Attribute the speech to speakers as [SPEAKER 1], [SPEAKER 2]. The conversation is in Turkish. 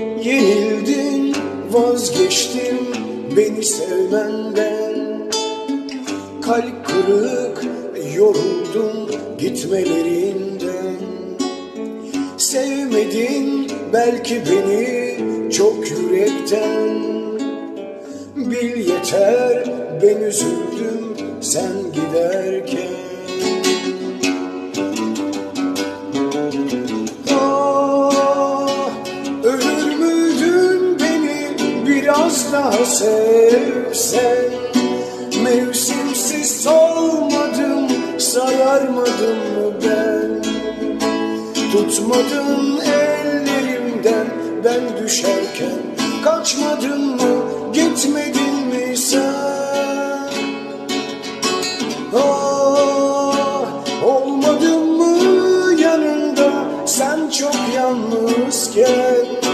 [SPEAKER 1] Yenildin vazgeçtim beni sevmenden. Kalp kırık yoruldum gitmelerinden. Sevmedin belki beni çok yürekten. Bil yeter ben üzüldüm sen giderken biraz daha sevse Mevsimsiz solmadım sararmadım mı ben? Tutmadın ellerimden ben düşerken Kaçmadın mı gitmedin mi sen? Ah olmadın mı yanında sen çok yalnızken?